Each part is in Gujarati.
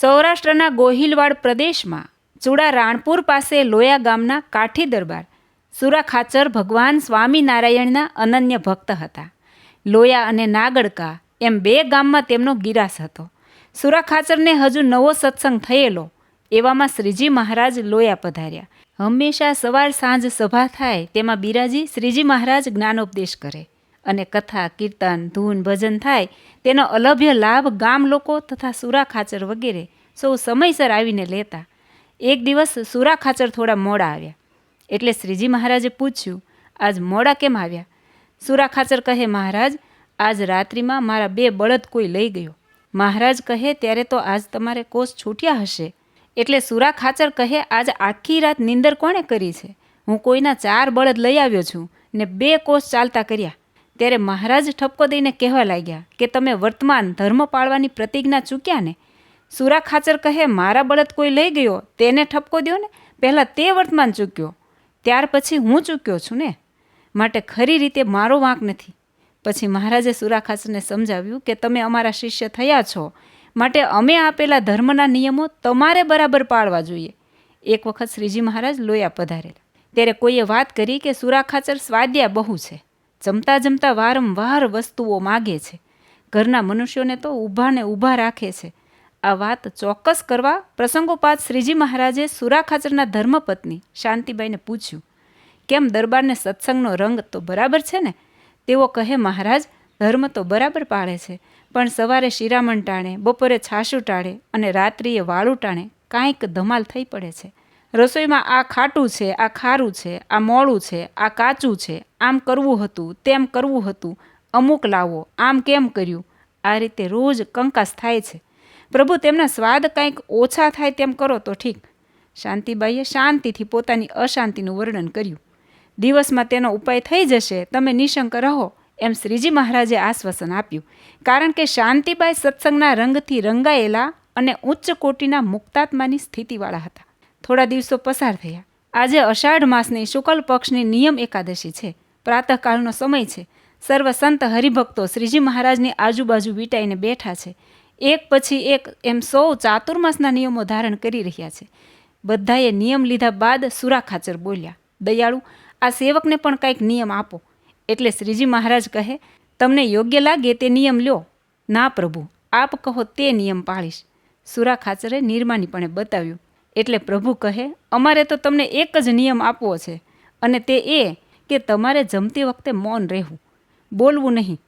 સૌરાષ્ટ્રના ગોહિલવાડ પ્રદેશમાં ચૂડા રાણપુર પાસે લોયા ગામના કાઠી દરબાર, સુરા ખાચર ભગવાન સ્વામિનારાયણના અનન્ય ભક્ત હતા. લોયા અને નાગડકા એમ બે ગામમાં તેમનો ગિરાસ હતો. સુરા ખાચરને હજુ નવો સત્સંગ થયેલો એવામાં શ્રીજી મહારાજ લોયા પધાર્યા. હંમેશા સવાર સાંજ સભા થાય તેમાં બિરાજી શ્રીજી મહારાજ જ્ઞાનોપદેશ કરે. અને કથા, કીર્તન, ધૂન, ભજન થાય, તેનો અલભ્ય લાભ ગામ લોકો તથા સુરા ખાચર વગેરે સૌ સમયસર આવીને લેતા. એક દિવસ સુરા ખાચર થોડા મોડા આવ્યા. એટલે શ્રીજી મહારાજે પૂછ્યું, આજ મોડા કેમ આવ્યા? સુરા ખાચર કહે, મહારાજ, આજ રાત્રિમાં મારા બે બળદ કોઈ લઈ ગયો. મહારાજ કહે, ત્યારે તો આજ તમારે કોષ છૂટ્યા હશે. એટલે સુરા ખાચર કહે, આજ આખી રાત નિંદર કોણે કરી છે? હું કોઈના ચાર બળદ લઈ આવ્યો છું ને બે કોષ ચાલતા કર્યા. ત્યારે મહારાજ ઠપકો દઈને કહેવા લાગ્યા કે તમે વર્તમાન ધર્મ પાળવાની પ્રતિજ્ઞા ચૂક્યા ને? સુરા ખાચર કહે, મારા બળદ કોઈ લઈ ગયો, તેને ઠપકો દો ને? પહેલાં તે વર્તમાન ચૂક્યો, ત્યાર પછી હું ચૂક્યો છું ને? માટે ખરી રીતે મારો વાંક નથી. પછી મહારાજે સુરા ખાચરને સમજાવ્યું કે તમે અમારા શિષ્ય થયા છો, માટે અમે આપેલા ધર્મના નિયમો તમારે બરાબર પાળવા જોઈએ. એક વખત શ્રીજી મહારાજ લોયા પધારેલા. ત્યારે કોઈએ વાત કરી કે સુરા ખાચર સ્વાદ્યા બહુ છે. જમતા જમતા વારંવાર વસ્તુઓ માગે છે. ઘરના મનુષ્યોને તો ઊભાને ઊભા રાખે છે. આ વાત ચોક્કસ કરવા પ્રસંગોપાત શ્રીજી મહારાજે સુરા ખાચરના ધર્મપત્ની શાંતિબાઈને પૂછ્યું, કેમ દરબારને સત્સંગનો રંગ તો બરાબર છે ને? તેઓ કહે, મહારાજ, ધર્મ તો બરાબર પાળે છે, પણ સવારે શિરામણ ટાણે, બપોરે છાશું ટાળે અને રાત્રિએ વાળું ટાણે કાંઈક ધમાલ થઈ પડે છે. રસોઈમાં આ ખાટું છે, આ ખારું છે, આ મોડું છે, આ કાચું છે, આમ કરવું હતું, તેમ કરવું હતું. અમુક લાવો, આમ કેમ કર્યું? આ રીતે રોજ કંકાસ થાય છે. પ્રભુ, તેમના સ્વાદ કંઈક ઓછા થાય તેમ કરો તો ઠીક. શાંતિબાઈએ શાંતિથી પોતાની અશાંતિનું વર્ણન કર્યું. દિવસમાં તેનો ઉપાય થઈ જશે, તમે નિશંક રહો, એમ શ્રીજી મહારાજે આશ્વાસન આપ્યું. કારણ કે શાંતિબાઈ સત્સંગના રંગથી રંગાયેલા અને ઉચ્ચ કોટીના મુક્તાત્માની સ્થિતિવાળા હતા. થોડા દિવસો પસાર થયા. આજે અષાઢ માસની શુકલ પક્ષની નિયમ એકાદશી છે. પ્રાતઃકાળનો સમય છે. સર્વ સંત હરિભક્તો શ્રીજી મહારાજની આજુબાજુ વીંટાઈને બેઠા છે. એક પછી એક એમ સૌ ચાતુર્માસના નિયમો ધારણ કરી રહ્યા છે. બધાએ નિયમ લીધા બાદ સુરા ખાચર બોલ્યા, દયાળુ, આ સેવકને પણ કંઈક નિયમ આપો. એટલે શ્રીજી મહારાજ કહે, તમને યોગ્ય લાગે તે નિયમ લ્યો. ના પ્રભુ, આપ કહો તે નિયમ પાળીશ. સુરા ખાચરે નિર્માનીપણે બતાવ્યું એટલે પ્રભુ કહે, અમારે તો તમને એક જ નિયમ આપવો છે, અને તે એ કે તમારે જમતી વખતે મૌન રહેવું, બોલવું નહીં.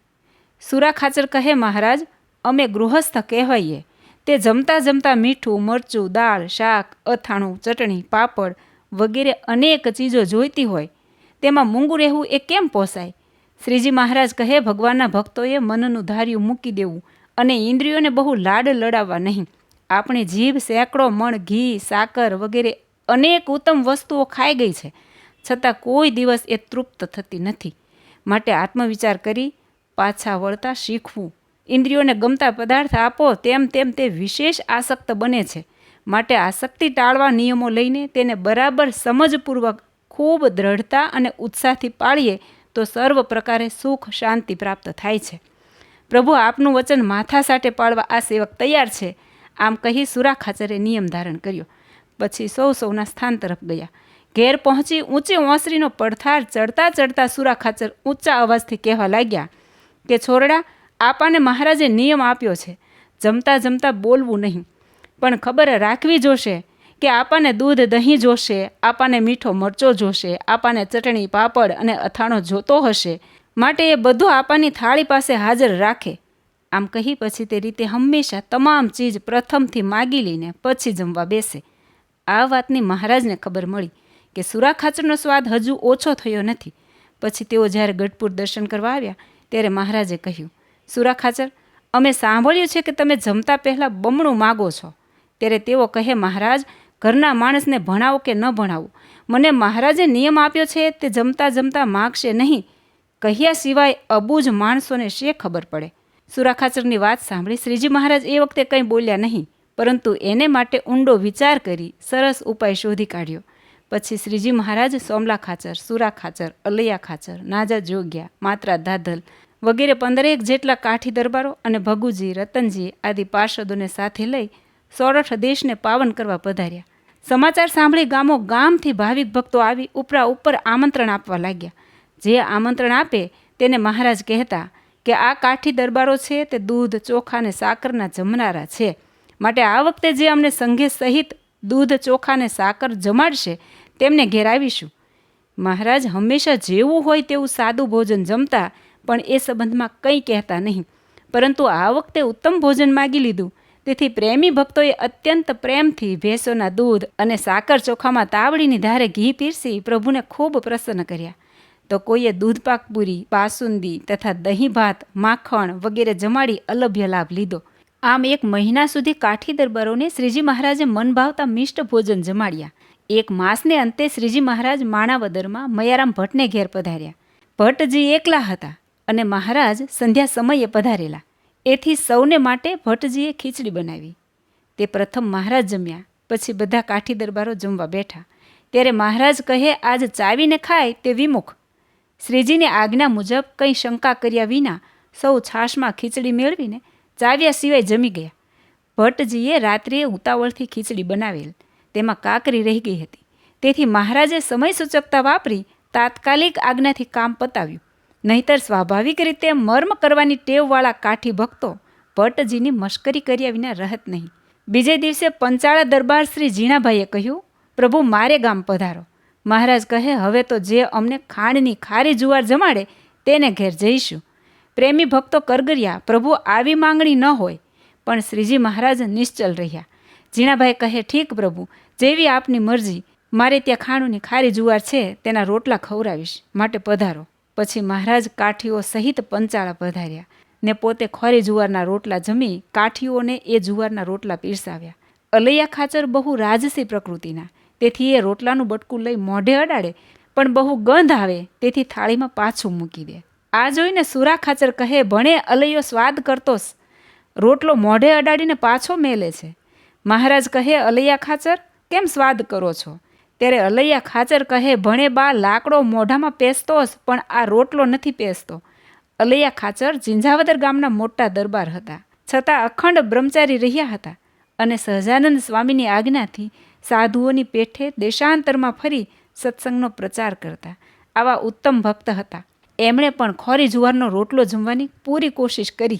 સુરા ખાચર કહે, મહારાજ, અમે ગૃહસ્થ કહેવાઈએ, તે જમતા જમતા મીઠું, મરચું, દાળ, શાક, અથાણું, ચટણી, પાપડ વગેરે અનેક ચીજો જોઈતી હોય, તેમાં મૂંગું રહેવું એ કેમ પોસાય? શ્રીજી મહારાજ કહે, ભગવાનના ભક્તોએ મનનું ધાર્યું મૂકી દેવું, અને ઇન્દ્રિયોને બહુ લાડ લડાવવા નહીં. આપણે જીભ, સેંકડો, મણ, ઘી, સાકર વગેરે અનેક ઉત્તમ વસ્તુઓ ખાઈ ગઈ છે. છતાં કોઈ દિવસ એ તૃપ્ત થતી નથી. માટે આત્મવિચાર કરી પાછા વળતા શીખવું. ઇન્દ્રિયોને ગમતા પદાર્થ આપો, તેમ તેમ તે વિશેષ આસક્ત બને છે. માટે આસક્તિ ટાળવા નિયમો લઈને તેને બરાબર સમજપૂર્વક ખૂબ દ્રઢતા અને ઉત્સાહથી પાળીએ, તો સર્વ પ્રકારે સુખ, શાંતિ પ્રાપ્ત થાય છે. પ્રભુ આપનું વચન માથા સાથે પાળવા આ સેવક તૈયાર છે. આમ કહી સુરા ખાચરે નિયમ ધારણ કર્યો. પછી સૌ સૌના સ્થાન તરફ ગયા. ઘેર પહોંચી ઊંચી ઓસરીનો પડથાર ચડતા ચડતા સુરા ખાચર ઊંચા અવાજથી કહેવા લાગ્યા કે, છોરડા, આપાને મહારાજે નિયમ આપ્યો છે. જમતા જમતા બોલવું નહીં. પણ ખબર રાખવી જોશે કે આપાને દૂધ, દહીં જોશે, આપાને મીઠો મરચો જોશે, આપાને ચટણી, પાપડ અને અથાણો જોતો હશે. માટે એ બધું આપાની થાળી પાસે હાજર રાખે. આમ કહી પછી તે રીતે હંમેશા તમામ ચીજ પ્રથમથી માગી લઈને પછી જમવા બેસે. આ વાતની મહારાજને ખબર મળી કે સુરા ખાચરનો સ્વાદ હજુ ઓછો થયો નથી. પછી તેઓ જ્યારે ગઢપુર દર્શન કરવા આવ્યા, ત્યારે મહારાજે કહ્યું, સુરા ખાચર, અમે સાંભળ્યું છે કે તમે જમતા પહેલાં બમણું માગો છો. ત્યારે તેઓ કહે, મહારાજ, ઘરના માણસને ભણાવો કે ન ભણાવો? મને મહારાજે નિયમ આપ્યો છે તે જમતા જમતા માગશે નહીં. કહ્યા સિવાય અબૂજ માણસોને શે ખબર પડે. સુરા ખાચરની વાત સાંભળી શ્રીજી મહારાજ એ વખતે કંઈ બોલ્યા નહીં, પરંતુ એને માટે ઊંડો વિચાર કરી સરસ ઉપાય શોધી કાઢ્યો. પછી શ્રીજી મહારાજ સોમલા ખાચર, સુરા ખાચર, અલૈયા ખાચર, નાજા જોગ્યા, માત્રા ધાધલ વગેરે પંદરેક જેટલા કાઠી દરબારો અને ભગુજી, રતનજી આદિ પાર્ષદોને સાથે લઈ સોરઠ દેશને પાવન કરવા પધાર્યા. સમાચાર સાંભળી ગામો ગામથી ભાવિક ભક્તો આવી ઉપરા ઉપર આમંત્રણ આપવા લાગ્યા. જે આમંત્રણ આપે તેને મહારાજ કહેતા કે આ કાઠી દરબારો છે તે દૂધ, ચોખા અને સાકરના જમનારા છે. માટે આ વખતે જે અમને સંઘે સહિત દૂધ, ચોખા અને સાકર જમાડશે, તેમને ઘેર આવીશું મહારાજ હંમેશા જેવું હોય તેવું સાદું ભોજન જમતા પણ એ સંબંધમાં કંઈ કહેતા નહીં. પરંતુ આ વખતે ઉત્તમ ભોજન માગી લીધું. તેથી પ્રેમી ભક્તોએ અત્યંત પ્રેમથી ભેંસોના દૂધ અને સાકર ચોખામાં તાવડીની ધારે ઘી પીરસી પ્રભુને ખૂબ પ્રસન્ન કર્યા. તો કોઈએ દૂધપાક પૂરી, બાસુંદી તથા દહીં ભાત, માખણ વગેરે જમાડી અલભ્ય લાભ લીધો. આમ એક મહિના સુધી કાઠી દરબારોને શ્રીજી મહારાજે મન ભાવતા મિષ્ટ ભોજન જમાડ્યા. એક માસને અંતે શ્રીજી મહારાજ માણાવદરમાં મયારામ ભટ્ટને ઘેર પધાર્યા. ભટ્ટજી એકલા હતા અને મહારાજ સંધ્યા સમયે પધારેલા. એથી સૌને માટે ભટ્ટજીએ ખીચડી બનાવી. તે પ્રથમ મહારાજ જમ્યા, પછી બધા કાઠી દરબારો જમવા બેઠા. ત્યારે મહારાજ કહે, આજ ચાવીને ખાય તે વિમુખ. શ્રીજીની આજ્ઞા મુજબ કંઈ શંકા કર્યા વિના સૌ છાશમાં ખીચડી મેળવીને ચાવ્યા સિવાય જમી ગયા. ભટ્ટજીએ રાત્રિએ ઉતાવળથી ખીચડી બનાવેલ. તેમાં કાકરી રહી ગઈ હતી. તેથી મહારાજે સમય સૂચકતા વાપરી તાત્કાલિક આજ્ઞાથી કામ પતાવ્યું. નહીતર સ્વાભાવિક રીતે મર્મ કરવાની ટેવવાળા કાઠી ભક્તો ભટ્ટજીની મશ્કરી કર્યા વિના રહત નહીં. બીજે દિવસે પંચાળા દરબાર શ્રી ઝીણાભાઈએ કહ્યું, પ્રભુ, મારે ગામ પધારો. મહારાજ કહે, હવે તો જે અમને ખાંડની ખારી જુવાર જમાડે, તેને ઘેર જઈશું. પ્રેમી ભક્તો કરગર્યા, પ્રભુ, આવી માંગણી ન હોય. પણ શ્રીજી મહારાજ નિશ્ચલ રહ્યા. ઝીણાભાઈ કહે, ઠીક પ્રભુ, જેવી આપની મરજી, મારે ત્યાં ખાણુની ખારી જુવાર છે, તેના રોટલા ખવડાવીશ, માટે પધારો. પછી મહારાજ કાઠીઓ સહિત પંચાળા પધાર્યા ને પોતે ખોરી જુવારના રોટલા જમી કાઠીઓને એ જુવારના રોટલા પીરસાવ્યા. અલૈયા ખાચર બહુ રાજસી પ્રકૃતિના. તેથી એ રોટલાનું બટકું લઈ મોઢે અડાડે, પણ બહુ ગંધ આવે, તેથી થાળીમાં પાછું મૂકી દે. આ જોઈને સુરા ખાચર કહે, ભણે, અલૈયો, સ્વાદ કરતોસ. રોટલો મોઢે અડાડીને પાછો મેલે છે. મહારાજ કહે, અલૈયા ખાચર, કેમ સ્વાદ કરો છો? ત્યારે અલૈયા ખાચર કહે, ભણે બા, લાકડો મોઢામાં પેસતોસ, પણ આ રોટલો નથી પેસતો. અલૈયા ખાચર ઝીંઝાવદર ગામના મોટા દરબાર હતા. છતાં અખંડ બ્રહ્મચારી રહ્યા હતા અને સહજાનંદ સ્વામીની આજ્ઞાથી સાધુઓની પેઠે દેશાંતરમાં ફરી સત્સંગનો પ્રચાર કરતા. આવા ઉત્તમ ભક્ત હતા. એમણે પણ ખોરી જુવારનો રોટલો જમવાની પૂરી કોશિશ કરી.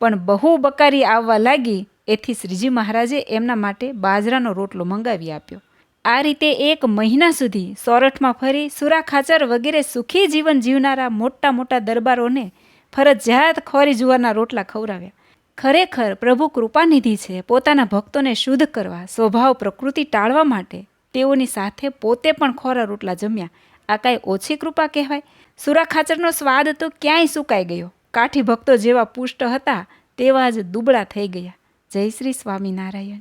પણ બહુ બકારી આવવા લાગી એથી શ્રીજી મહારાજે એમના માટે બાજરાનો રોટલો મંગાવી આપ્યો. આ રીતે એક મહિના સુધી સોરઠમાં ફરી સુરા ખાચર વગેરે સુખી જીવન જીવનારા મોટા મોટા દરબારોને ફરજિયાત ખોરી જુવારના રોટલા ખવડાવ્યા. ખરેખર પ્રભુ કૃપાનિધિ છે, પોતાના ભક્તોને શુદ્ધ કરવા, સ્વભાવ, પ્રકૃતિ ટાળવા માટે તેઓની સાથે પોતે પણ ખોરા રોટલા જમ્યા. આ કાંઈ ઓછી કૃપા કહેવાય? સુરા ખાચરનો સ્વાદ તો ક્યાંય સુકાઈ ગયો. કાઠી ભક્તો જેવા પુષ્ટ હતા, તેવા જ દુબળા થઈ ગયા. જય શ્રી સ્વામિનારાયણ.